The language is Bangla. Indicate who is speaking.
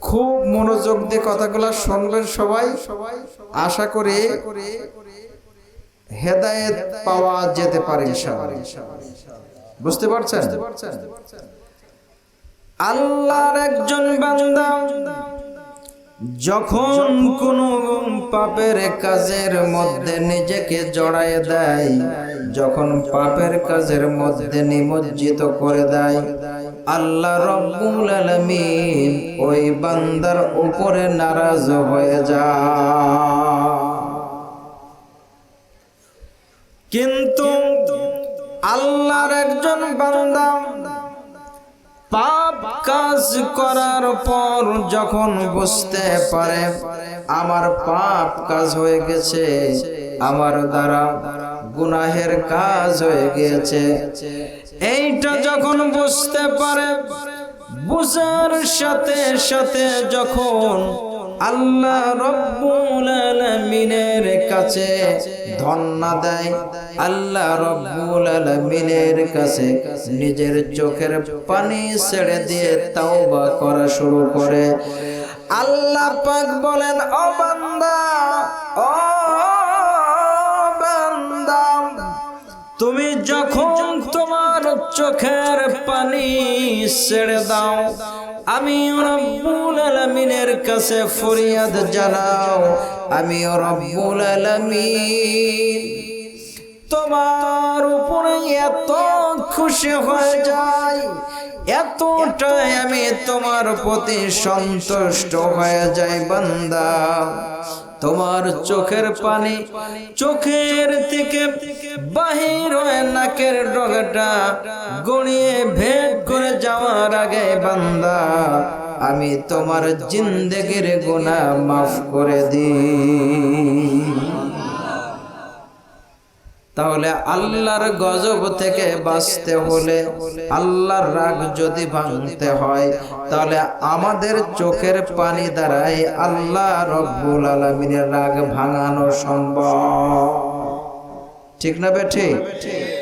Speaker 1: খুব মনোযোগ দিয়ে কথাগুলো শুনবেন সবাই। সবাই আশা করে হেদায়েত পাওয়া যেতে পারে বুঝতে পারছেন? আল্লাহর একজন বান্দা যখন কোন পাপের কাজের মধ্যে নিজেকে জড়ায় দেয়, যখন পাপের কাজের মধ্যে নিমজ্জিত করে দেয় আল্লাহ রব্বুল আলামিন ওই বান্দার উপরে নারাজ হয়ে যায় কিন্তু আল্লাহর একজন বান্দা পাপ কাজ করার পর যখন বুঝতে পারে, আমার পাপ কাজ হয়ে গেছে, আমার দ্বারা গুনাহের কাজ হয়ে গিয়েছে। এইটা যখন বুঝতে পারে, বুঝার সাথে সাথে যখন আল্লাহ রব্বুল আলামিনের কাছে ধন্না দেয়, আল্লাহ রব্বুল আলামিনের কাছে নিজের চোখের পানি ছেড়ে দিয়ে তাওবা করা শুরু করে। আল্লাহ পাক বলেন, ও বান্দা, ও তুমি যখন তোমার চোখের পানি ছেড়ে দাও, আমি রব্বুল আলামিনের কাছে ফরিয়াদ জানাও, আমি রব্বুল আলামিন তোমার উপরে এত খুশি হয়ে যাই, এতটাই আমি তোমার প্রতি সন্তুষ্ট হয়ে যাই, বান্দা। তোমার চোখের পানি চোখের থেকে বাহির নাকের ডগাটা গড়িয়ে ভেদ করে যাওয়ার আগে বান্দা, আমি তোমার জিন্দেগির গুণা মাফ করে দিই। তাহলে আল্লাহর গজব থেকে বাঁচতে হলে আল্লাহর রাগ যদি ভাঙতে হয়, তাহলে আমাদের চোখের পানি দ্বারাই আল্লাহ রব্বুল আলমিনের রাগ ভাঙানো সম্ভব। ঠিক না বেঠে